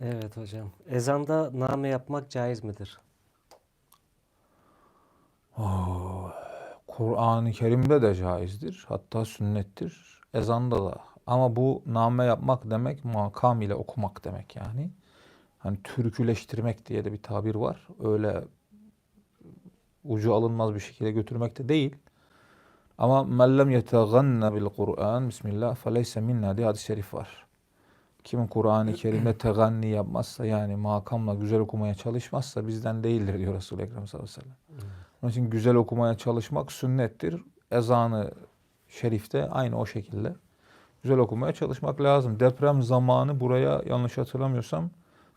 Evet hocam. Ezanda name yapmak caiz midir? Kur'an-ı Kerim'de de caizdir. Hatta sünnettir. Ezanda da. Ama bu name yapmak demek makam ile okumak demek yani. Hani türküleştirmek diye de bir tabir var. Öyle ucu alınmaz bir şekilde götürmek de değil. Ama mellem yeteganne bil Kur'an Bismillah feleyse minna diye hadis-i şerif var. Kimin Kur'an-ı Kerim'de teganni yapmazsa yani makamla güzel okumaya çalışmazsa bizden değildir diyor Resul-i Ekrem sallallahu aleyhi ve sellem. Onun için güzel okumaya çalışmak sünnettir. Ezanı şerifte aynı o şekilde. Güzel okumaya çalışmak lazım. Deprem zamanı buraya yanlış hatırlamıyorsam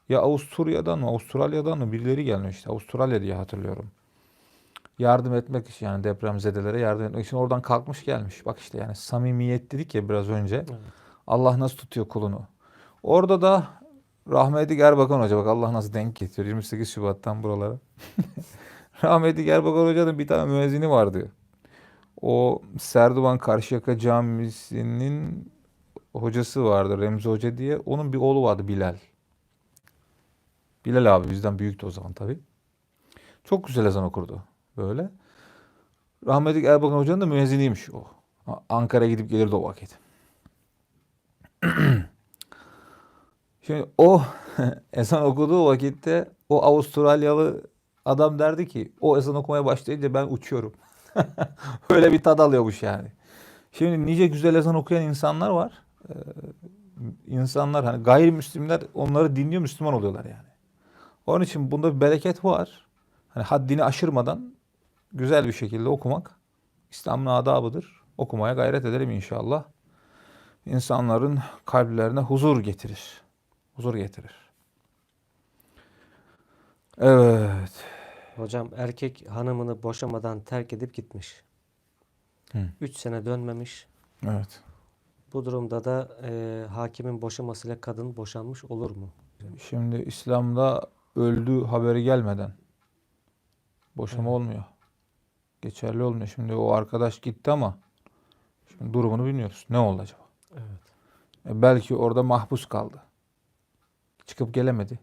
ya Avusturya'dan mı Avustralya'dan mı birileri gelmişti. Avustralya diye hatırlıyorum. Yardım etmek için yani depremzedelere yardım etmek için oradan kalkmış gelmiş. Bak işte yani samimiyet dedik ya biraz önce. Evet. Allah nasıl tutuyor kulunu. Orada da rahmetli Erbakan Hoca bak Allah nasıl denk getiriyor 28 Şubat'tan buralara. rahmetli Erbakan Hoca'nın bir tane müezzini vardı. O Serdivan Karşıyaka Camisi'nin hocası vardı Remzi Hoca diye. Onun bir oğlu vardı Bilal. Bilal abi bizden büyüktü o zaman tabii. Çok güzel ezan okurdu böyle. Rahmetli Erbakan Hoca'nın da müezziniymiş o. Ankara'ya gidip gelirdi o vakit. Şimdi o ezan okuduğu vakitte o Avustralyalı adam derdi ki o ezan okumaya başlayınca ben uçuyorum. Öyle bir tad alıyormuş yani. Şimdi nice güzel ezan okuyan insanlar var. Ee, insanlar hani gayrimüslimler onları dinliyor Müslüman oluyorlar yani. Onun için bunda bir bereket var. Hani haddini aşırmadan güzel bir şekilde okumak İslam'ın adabıdır. Okumaya gayret edelim inşallah. İnsanların kalplerine huzur getirir. Huzur getirir. Evet. Hocam erkek hanımını boşamadan terk edip gitmiş. Hı. 3 sene dönmemiş. Evet. Bu durumda da e, hakimin boşamasıyla kadın boşanmış olur mu? Şimdi İslam'da öldü haberi gelmeden boşama Evet. olmuyor. Geçerli olmuyor. Şimdi o arkadaş gitti ama şimdi durumunu bilmiyoruz. Ne oldu acaba? Evet. E belki orada mahpus kaldı. Çıkıp gelemedi.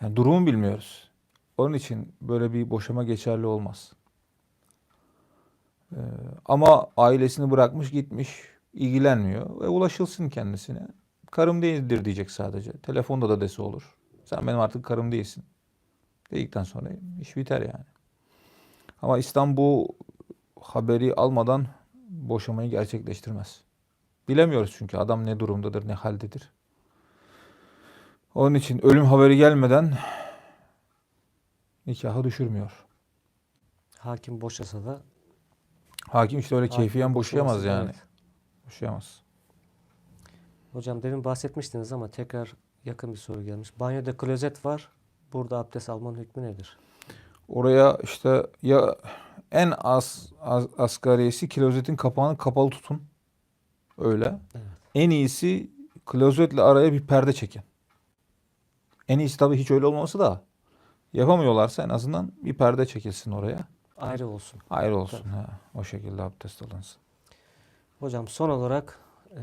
Yani durumu bilmiyoruz. Onun için böyle bir boşama geçerli olmaz. Ee, ama ailesini bırakmış gitmiş, ilgilenmiyor ve ulaşılsın kendisine. Karım değildir diyecek sadece. Telefonda da dese olur. Sen benim artık karım değilsin. Dedikten sonra iş biter yani. Ama İslam bu haberi almadan boşamayı gerçekleştirmez. Bilemiyoruz çünkü adam ne durumdadır, ne haldedir. Onun için ölüm haberi gelmeden nikahı düşürmüyor. Hakim boşasa da Hakim işte öyle hakim keyfiyen boşayamaz boşaması- yani. evet. Boşayamaz. Hocam demin bahsetmiştiniz ama tekrar yakın bir soru gelmiş. Banyoda klozet var. Burada abdest almanın hükmü nedir? Oraya işte ya en az, az asgariyesi klozetin kapağını kapalı tutun. Öyle. Evet. En iyisi klozetle araya bir perde çekin. En iyisi tabii hiç öyle olmaması da yapamıyorlarsa en azından bir perde çekilsin oraya. Ayrı olsun. Ayrı olsun. Ha, o şekilde abdest alınsın. Hocam son olarak e,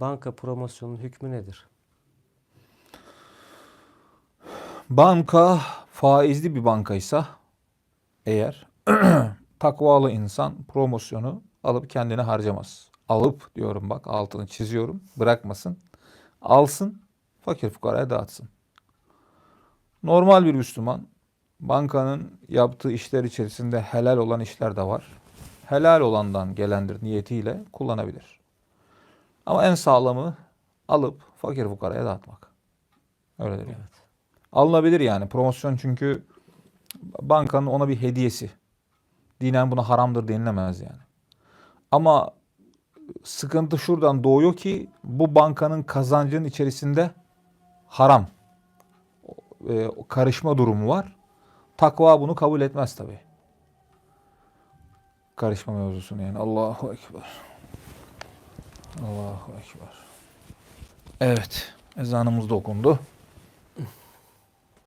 banka promosyonunun hükmü nedir? Banka faizli bir bankaysa eğer takvalı insan promosyonu alıp kendine harcamaz. Alıp diyorum bak altını çiziyorum bırakmasın. Alsın fakir fukaraya dağıtsın. Normal bir Müslüman bankanın yaptığı işler içerisinde helal olan işler de var. Helal olandan gelendir niyetiyle kullanabilir. Ama en sağlamı alıp fakir fukaraya dağıtmak. Öyledir yani. Evet. Alınabilir yani promosyon çünkü bankanın ona bir hediyesi. Dinen buna haramdır denilemez yani. Ama sıkıntı şuradan doğuyor ki bu bankanın kazancının içerisinde haram e, karışma durumu var. Takva bunu kabul etmez tabi. Karışma mevzusunu yani. Allahu Ekber. Allahu Ekber. Evet. Ezanımız da okundu.